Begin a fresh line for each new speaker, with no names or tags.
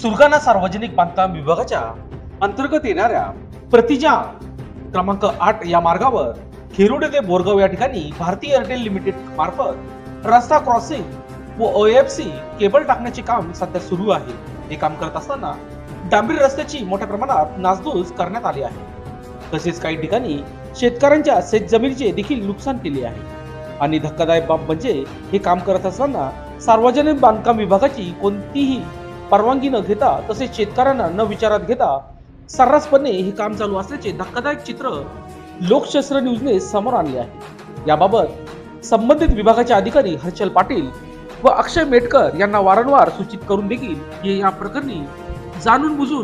सुरगाणा सार्वजनिक बांधकाम विभागाच्या अंतर्गत येणाऱ्या प्रतिजा क्रमांक आठ या मार्गावर खेरोडे ते बोरगाव या ठिकाणी भारतीय एअरटेल लिमिटेड मार्फत रस्ता क्रॉसिंग व ओएफसी केबल टाकण्याचे काम सध्या सुरू आहे. हे काम करत असताना डांबरी रस्त्याची मोठ्या प्रमाणात नासधूस करण्यात आली आहे. तसेच काही ठिकाणी शेतकऱ्यांच्या शेत जमिनीचे देखील नुकसान केले आहे. आणि धक्कादायक बाब म्हणजे हे काम करत असताना सार्वजनिक बांधकाम विभागाची कोणतीही परवानगी न घेता तसेच शेतकऱ्यांना न विचारात घेता सर्रासपणे हे काम चालू असल्याचे धक्कादायक चित्र लोकशास्त्र न्यूजने समोर आणले आहे. याबाबत संबंधित विभागाचे अधिकारी हर्षल पाटील व अक्षय मेटकर यांना वारंवार सूचित करून देखील हे या प्रकरणी जाणून बुजून